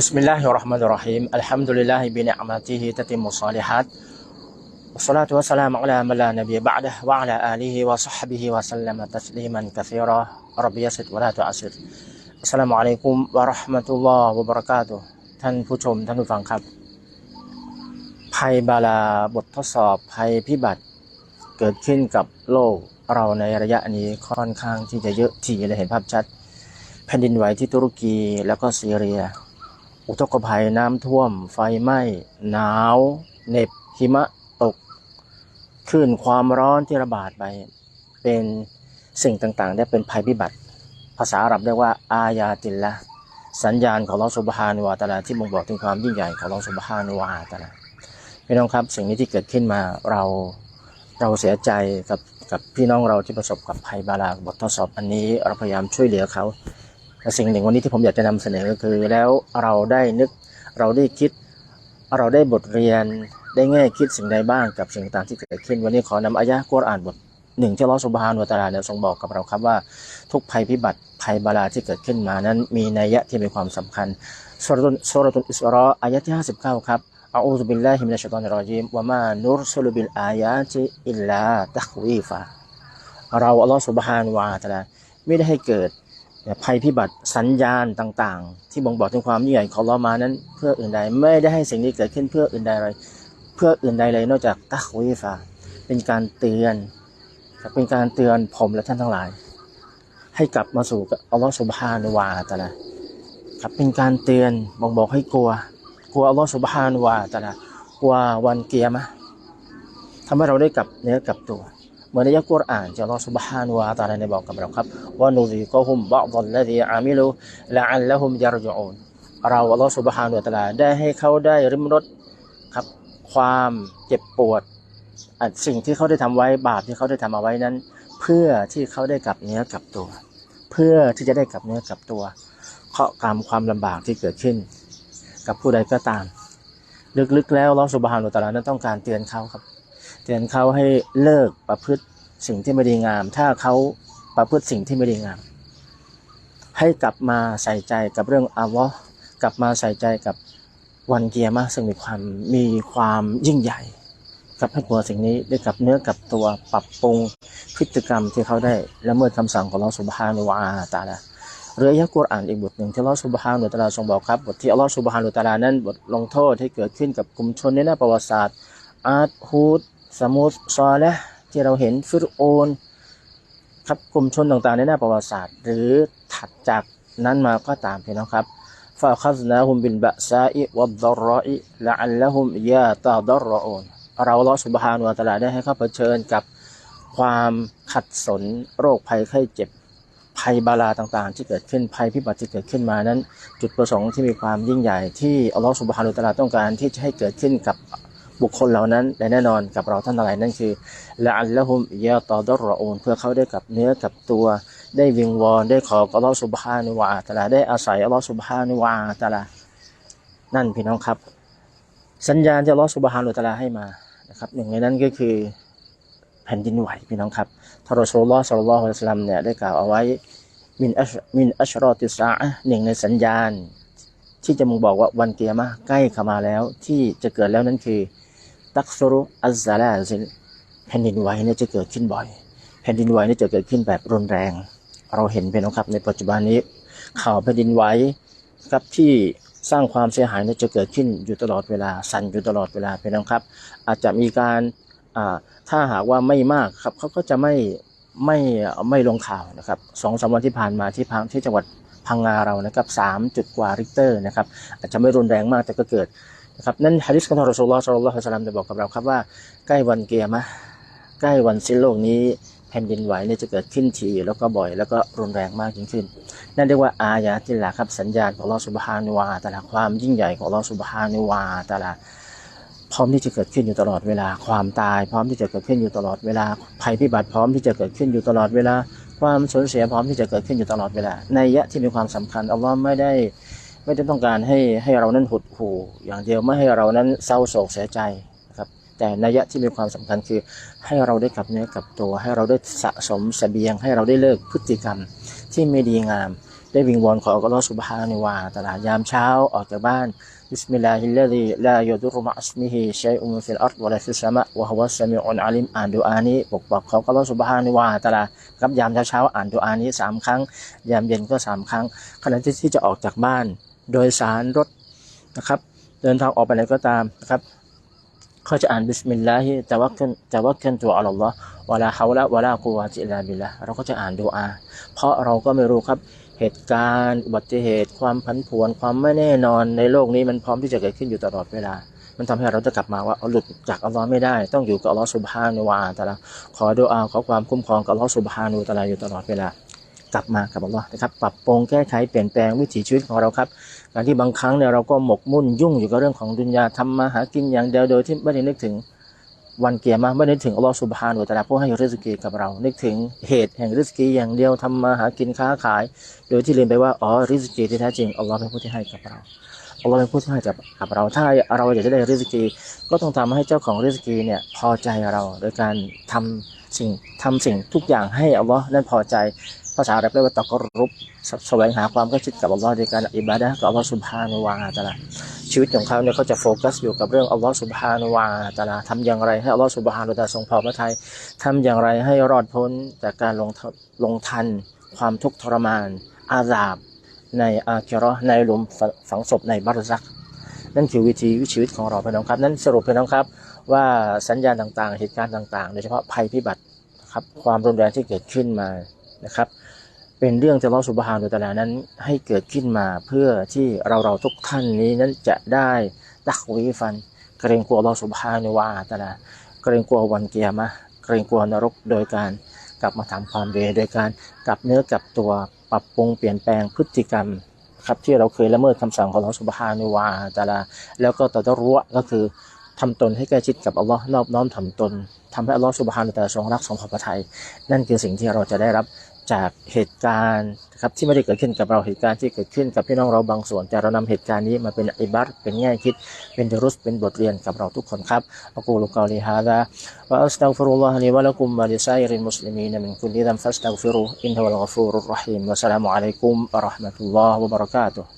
بسم الله الرحمن الرحيم الحمد لله بنعمته تتم الصالحات والصلاة والسلام على من لا نبي بعده وعلى آله وصحبه وسلم تسليما كثيرا رب يسر ولا تعسر السلام عليكم ورحمة الله وبركاته ท่านผู้ชมท่านผู้ฟังครับ ภัยบาลาบททดสอบภัยพิบัติเกิดขึ้นกับโลกเราในระยะนี้ค่อนข้างที่จะเยอะทีและเห็นภาพชัด แผ่นดินไหวที่ตุรกีแล้วก็ซีเรีย อุทกภัยน้ำท่วม ไฟไหม้ หนาวเหน็บหิมะตกคลื่นความร้อนที่ระบาดไป เป็นสิ่งต่างๆได้เป็นภัยพิบัติ ภาษาอาหรับเรียกว่า อายาติลละสัญญาณของลอสุบฮานุวาตะลาที่บ่งบอกถึงความยิ่งใหญ่ของลอสุบฮานุวาตะลาพี่น้องครับสิ่งนี้ที่เกิดขึ้นมาเราเราเสียใจกับกับพี่น้องเราที่ประสบกับภัยบาลาบททดสอบอันนี้เราพยายามช่วยเหลือเขา สิ่งหนึ่งวันนี้ที่ผมอยากจะนำเสนอก็คือ แล้วเราได้นึกเราได้คิด เราได้บทเรียนได้แง่คิดสิ่งใดบ้างกับสิ่งต่างที่เกิดขึ้น วันนี้ขอนำอายะห์กุรอานบทหนึ่งที่ลอสุบฮานุวตาลาเนี่ยทรงบอกกับเราครับว่า ทุกภัยพิบัติภัยบาลาที่เกิดขึ้นมานั้น มีนัยยะที่มีความสำคัญสุรตุนสุรตุนอิสรออายะที่59ครับอาอูซุบิลลาฮิมินัชชัยฏอนรอญีมวะมานุรซุลบิลอายาติอิลลาตักวีฟะเราอัลลอฮฺสุบฮานุวะตาลาไม่ได้ให้เกิด ภัยพิบัติสัญญาณต่างๆ ที่บ่งบอกถึงความยิ่งใหญ่ของเรามานั้น เพื่ออื่นใดไม่ได้ให้สิ่งนี้เกิดขึ้นเพื่ออื่นใดเลยเพื่ออื่นใดเลยนอกจากตักวีฟาเป็นการเตือนเป็นการเตือนผมและท่านทั้งหลาย ให้กลับมาสู่อัลลอฮฺสุบฮานุวาตะละครับเป็นการเตือนบ่งบอกให้กลัว กลัวอัลลอฮฺสุบฮานุวาตะละกลัววันเกียร์มะทำให้เราได้กลับเนื้อกลับตัว เหมือนในยักกุรอานที่อัลลอฮฺ سبحانه และ تعالى ได้บอกกับเราครับว่านุซิกะฮุมบะฎัลลซีอามิลูละอัลละฮุมยารจิอูนเราอัลลอฮฺ سبحانه และ تعالى ได้ให้เขาได้ริมรสครับความเจ็บปวดอ่ะสิ่งที่เขาได้ทำไว้บาปที่เขาได้ทำเอาไว้นั้น เพื่อที่เขาได้กลับเนื้อกลับตัว เพื่อที่จะได้กลับเนื้อกลับตัวเคราะห์กรรมความลำบากที่เกิดขึ้น กับผู้ใดก็ตาม ลึกๆแล้วอัลลอฮฺ سبحانه และ تعالى นั้นต้องการเตือนเขาครับ เตือนเขาให้เลิกประพฤติสิ่งที่ไม่ดีงาม ถ้าเขาประพฤติสิ่งที่ไม่ดีงาม ให้กลับมาใส่ใจกับเรื่องอัลลอฮ์กลับมาใส่ใจกับวันเกียร์มาซึ่งมีความมีความยิ่งใหญ่กับให้กลัวสิ่งนี้ได้กลับเนื้อกลับตัวปรับปรุงพฤติกรรมที่เขาได้ละเมิดคำสั่งของอัลลอฮ์สุบฮานุวะตาลาเรือยักกุรอานอีกบทหนึ่งที่อัลลอฮ์สุบฮานุตาลาทรงบอกครับบทที่อัลลอฮ์สุบฮานุตาลานั้นบทลงโทษที่เกิดขึ้นกับกลุ่มชนในหน้าประวัติศาสตร์อาดฮูด สมุทซอและที่เราเห็นฟิรโอนครับกลุ่มชนต่างๆในหน้าประวัติศาสตร์ หรือถัดจากนั้นมาก็ตามพี่น้องครับฟาคัซนาฮุมบินบะซาอิวัดดรออิละอัลละฮุมยาตาดรออนเราลอสุบฮานุอัตลาได้ให้เขาเผชิญกับความขัดสนโรคภัยไข้เจ็บภัยบาลาต่างๆ ที่เกิดขึ้นภัยพิบัติที่เกิดขึ้นมานั้น จุดประสงค์ที่มีความยิ่งใหญ่ที่อัลลอฮฺสุบฮานุตะลาต้องการที่จะให้เกิดขึ้นกับ บุคคลเหล่านั้นและแน่นอนกับเราท่านทั้งหลายนั่นคือละอัลละฮุมยาตอดรออูนเพื่อเขาได้กับเนื้อกับตัวได้วิงวอนได้ขออัลลอฮฺสุบฮานุวาตะลาได้อาศัยอัลลอฮฺสุบฮานุวาตะลานั่นพี่น้องครับ สัญญาณที่อัลลอฮฺสุบฮานุตะลาให้มานะครับหนึ่งในนั้นก็คือแผ่นดินไหวพี่น้องครับทารอสุลลอฮ์สัลลัลลอฮุอะลัยฮิวะซัลลัมเนี่ยได้กล่าวเอาไว้มินอัชมินอัชรอติสาอะห์หนึ่งในสัญญาณที่จะมึงบอกว่าวันเกียร์มาใกล้เข้ามาแล้วที่จะเกิดแล้วนั่นคือ ตักซรุอัลซาลาซิลแผ่นดินไหวเนี่ยจะเกิดขึ้นบ่อย แผ่นดินไหวเนี่ยจะเกิดขึ้นแบบรุนแรง เราเห็นเป็นนะครับในปัจจุบันนี้ ข่าวแผ่นดินไหวครับที่สร้างความเสียหายเนี่ยจะเกิดขึ้นอยู่ตลอดเวลาสั่นอยู่ตลอดเวลาเป็นนะครับ อาจจะมีการอ่าถ้าหากว่าไม่มากครับเขาก็จะไม่ไม่ไม่ลงข่าวนะครับสองสามวันที่ผ่านมาที่พังที่จังหวัดพังงาเรานะครับสามจุดกว่าริกเตอร์นะครับอาจจะไม่รุนแรงมากแต่ก็เกิด นะครับนั่นฮะดิษของท่านรอสูลลอฮ์สัลลัลลอฮุอะลัยฮิวะซัลลัมได้บอกกับเราครับว่าใกล้วันเกียร์มะใกล้วันสิ้นโลกนี้แผ่นดินไหวเนี่ยจะเกิดขึ้นทีแล้วก็บ่อยแล้วก็รุนแรงมากยิ่งขึ้น นั่นเรียกว่าอายาติลละครับสัญญาณของลอสุบฮานุวาตะลาความยิ่งใหญ่ของลอสุบฮานุวาตะลาพร้อมที่จะเกิดขึ้นอยู่ตลอดเวลาความตาย พร้อมที่จะเกิดขึ้นอยู่ตลอดเวลาภัยพิบัติพร้อมที่จะเกิดขึ้นอยู่ตลอดเวลา ความสูญเสียพร้อมที่จะเกิดขึ้นอยู่ตลอดเวลาในยะที่มีความสำคัญอัลลอฮ์ไม่ได้ ไม่ได้ต้องการให้ให้เรานั้นหดหู่อย่างเดียวไม่ให้เรานั้นเศร้าโศกเสียใจนะครับแต่นัยยะที่มีความสำคัญคือให้เราได้กลับเนื้อกลับตัว ให้เราได้สะสมเสบียง ให้เราได้เลิกพฤติกรรมที่ไม่ดีงาม ได้วิงวอนขออัลลอฮฺสุบฮานะฮูวะตะอาลายามเช้าออกจากบ้านบิสมิลลาฮิลลาฮิลายดุรมะอัสมิฮิชัยอุมฟิลอัรวะลาฟิสสามะวะฮุวัสมิอุนอาลิมอ่านดูอานี้ปกปักของอัลลอฮฺสุบฮานะฮูวะตะอาลาครับยามเช้าๆอ่านดูอานี้สามครั้ง ยามเย็นก็สามครั้งขณะที่ที่จะออกจากบ้าน โดยสารรถนะครับ เดินทางออกไปไหนก็ตามนะครับเขาจะอ่านบิสมิลลาฮิแต่ว่าขึ้นแต่ว่าขึ้นตัวอัลลอฮ์วะลาฮาวละวะลากุวะติลลาบิลละเราก็จะอ่านดูอา เพราะเราก็ไม่รู้ครับเหตุการณ์อุบัติเหตุ ความผันผวน ความไม่แน่นอนในโลกนี้มันพร้อมที่จะเกิดขึ้นอยู่ตลอดเวลา มันทำให้เราจะกลับมาว่าเอาหลุดจากอัลลอฮ์ไม่ได้ ต้องอยู่กับอัลลอฮ์สุบฮานุวาตะลาขอดูอาขอความคุ้มครองกับอัลลอฮ์สุบฮานุวะตะลาอยู่ตลอดเวลา กลับมากับอัลลอฮ์นะครับปรับปรุงแก้ไขเปลี่ยนแปลงวิถีชีวิตของเราครับ การที่บางครั้งเนี่ยเราก็หมกมุ่นยุ่งอยู่กับเรื่องของดุนยาทำมาหากินอย่างเดียวโดยที่ไม่ได้นึกถึงวันเกียร์มาไม่ได้นึกถึงอัลลอฮ์สุบฮานุตะลาผู้ให้ริสกีกับเรา นึกถึงเหตุแห่งริสกีอย่างเดียวทำมาหากินค้าขาย โดยที่ลืมไปว่าอ๋อริสกีที่แท้จริงอัลลอฮ์เป็นผู้ที่ให้กับเราอัลลอฮ์เป็นผู้ที่ให้กับเราถ้าเราอยากจะได้ริสกี ก็ต้องทำให้เจ้าของริสกีเนี่ยพอใจเรา โดยการทำสิ่งทำสิ่งทุกอย่างให้อัลลอฮ์นั้นพอใจาษาอาหรับเรียกว่าตะกรุบแสวงหาความใกล้ชิดกับอัลลอฮ์โดยการอิบาดะห์กับอัลลอฮ์สุบฮานุวะตาลาชีวิตของเขาเนี่ยเขาจะโฟกัสอยู่กับเรื่องอัลลอฮ์สุบฮานุวะตาลาทำอย่างไรให้อัลลอฮ์สุบฮานุวะตาลาทรงพอพระทัยทำอย่างไรให้รอดพ้นจากการลงทลงทัน ความทุกข์ทรมาน อาซาบ ในอาคิราะห์ในหลุมฝังศพในบัรซัก นั่นคือวิธีชีวิตของเราพี่น้องครับ นั่นสรุปพี่น้องครับ ว่าสัญญาณต่างๆ เหตุการณ์ต่างๆ โดยเฉพาะภัยพิบัติครับความรุนแรงที่เกิดขึ้นมานะครับ เป็นเรื่องที่อัลเลอสุบฮานุตะลานั้นให้เกิดขึ้นมาเพื่อที่เราเราทุกท่านนี้นั้นจะได้ตักวีฟัน เกรงกลัวลเลอสุบฮานุวะตะลาเกรงกลัววันเกียรมะเกรงกลัวนรกโดยการกลับมาทำความดีโดยการกลับเนื้อกลับตัวปรับปรุงเปลี่ยนแปลงพฤติกรรมครับที่เราเคยละเมิดคำสั่งของอัลอสุบฮานุวะตะอาลาแล้วก็ตะดรัวก็คือทำตนให้ใกล้ชิดกับอัลลอฮ์นอบน้อมถ่อมตนทำให้อัลลอฮ์สุบฮานุตะอาลาทรงรักทรงพอพระทัยนั่นคือสิ่งที่เราจะได้รับ จากเหตุการณ์ครับที่ไม่ได้เกิดขึ้นกับเราเหตุการณ์ที่เกิดขึ้นกับพี่น้องเราบางส่วนแต่เรานำเหตุการณ์นี้มาเป็นอิบัตเป็นแง่คิดเป็นดรุสเป็นบทเรียนกับเราทุกคนครับอักูลุกาลิฮาดะวะอัสตัฟิรุลลอฮ์ลิวะลักุมวะลิซาอิริลมุสลิมีนมินคุลลิดัมฟัสตัฟิรุอินฮุวัลฆอฟูรุรรหีมวะสลามุอะลัยกุมอะราะห์มะตุลลอฮ์วะบะเราะกาตุฮ์